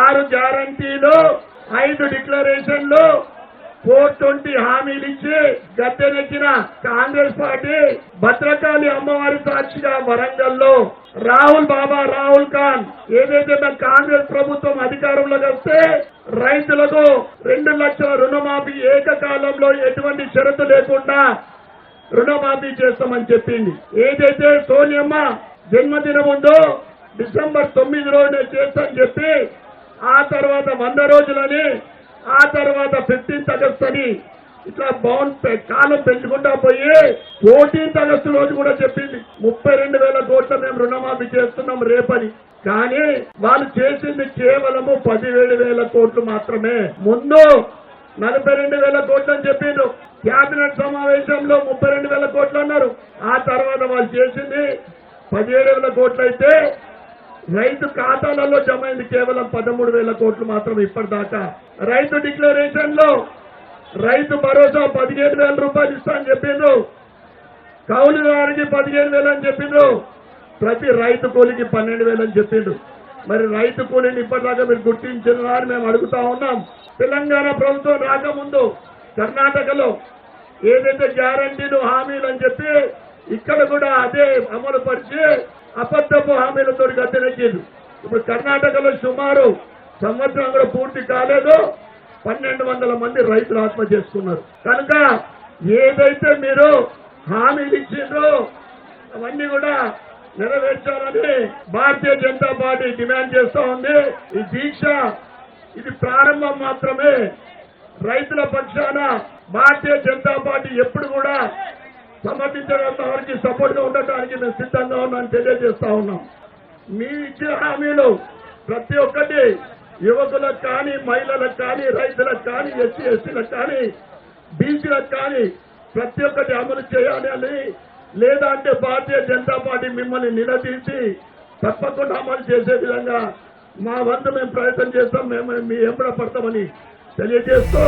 ఆరు గ్యారంటీలు ఐదు డిక్లరేషన్లు ఫోర్ ట్వంటీ హామీలు ఇచ్చి గద్దెనెక్కిన కాంగ్రెస్ పార్టీ భద్రకాళి అమ్మవారి సాక్షిగా వరంగల్లో రాహుల్ బాబా రాహుల్ ఖాన్ ఏదైతే మన కాంగ్రెస్ ప్రభుత్వం అధికారంలోకి వస్తే రైతులకు రెండు లక్షల రుణమాఫీ ఏకకాలంలో ఎటువంటి షరతు లేకుండా రుణమాఫీ చేస్తామని చెప్పింది. ఏదైతే సోనియమ్మ జన్మదినం ఉందో డిసెంబర్ తొమ్మిది రోజున చేస్తామని చెప్పి ఆ తర్వాత వంద రోజులని ఆ తర్వాత ఫిఫ్టీన్త్ ఆగస్ట్ అని ఇట్లా బాగుంది కాలం పెంచుకుంటా పోయి ఫోర్టీన్త్ ఆగస్టు రోజు కూడా చెప్పింది ముప్పై రెండు వేల కోట్ల మేము రుణమాఫీ చేస్తున్నాం రేపని. కానీ వాళ్ళు చేసింది కేవలము పదివేడు వేల కోట్లు మాత్రమే. ముందు నలభై రెండు వేల కోట్లు అని చెప్పిండ్రు. కేబినెట్ సమావేశంలో ముప్పై రెండు వేల కోట్లు అన్నారు. ఆ తర్వాత వాళ్ళు చేసింది పదిహేడు వేల కోట్లు అయితే రైతు ఖాతాలలో జమ అయింది కేవలం పదమూడు వేల కోట్లు మాత్రం ఇప్పటిదాకా. రైతు డిక్లరేషన్లో రైతు భరోసా పదిహేను వేల రూపాయలు ఇస్తా అని చెప్పిండ్రు కౌలు వారికి పదిహేను వేలు అని చెప్పిండ్రు ప్రతి రైతు కూలికి పన్నెండు వేలు అని చెప్పిండ్రు మరి రైతు కూలీని ఇప్పటిదాకా మీరు గుర్తించిన మేము అడుగుతా ఉన్నాం. తెలంగాణ ప్రభుత్వం రాకముందు కర్ణాటకలో ఏదైతే గ్యారంటీలు హామీలు అని చెప్పి ఇక్కడ కూడా అదే అమలు పరిచి అబద్ధపు హామీలతో గద్దెనెక్కింది ఇప్పుడు కర్ణాటకలో సుమారు సంవత్సరం కూడా పూర్తి కాలేదు. పన్నెండు వందల మంది రైతులు ఆత్మ చేసుకున్నారు. కనుక ఏదైతే మీరు హామీలు ఇచ్చిండ్రో అవన్నీ కూడా నెరవేర్చాలని భారతీయ జనతా పార్టీ డిమాండ్ చేస్తా ఉంది. ఈ దీక్ష ఇది ప్రారంభం మాత్రమే. రైతుల పక్షాన భారతీయ జనతా పార్టీ ఎప్పుడు కూడా సమర్థించడం వారికి సపోర్ట్గా ఉండటానికి మేము సిద్ధంగా ఉన్నామని తెలియజేస్తా ఉన్నాం. మీ ఇచ్చిన హామీలు ప్రతి ఒక్కటి యువకులకు కానీ మహిళలకు కానీ రైతులకు కానీ ఎస్సీ ఎస్టీలకు కానీ బీసీలకు కానీ ప్రతి ఒక్కటి అమలు చేయాలి. అని లేదా అంటే భారతీయ జనతా పార్టీ మిమ్మల్ని నిలదీసి తప్పకుండా అమలు చేసే విధంగా మా వంతు మేము ప్రయత్నం చేస్తాం. మేము మీ ఎంబడ పడతామని తెలియజేస్తూ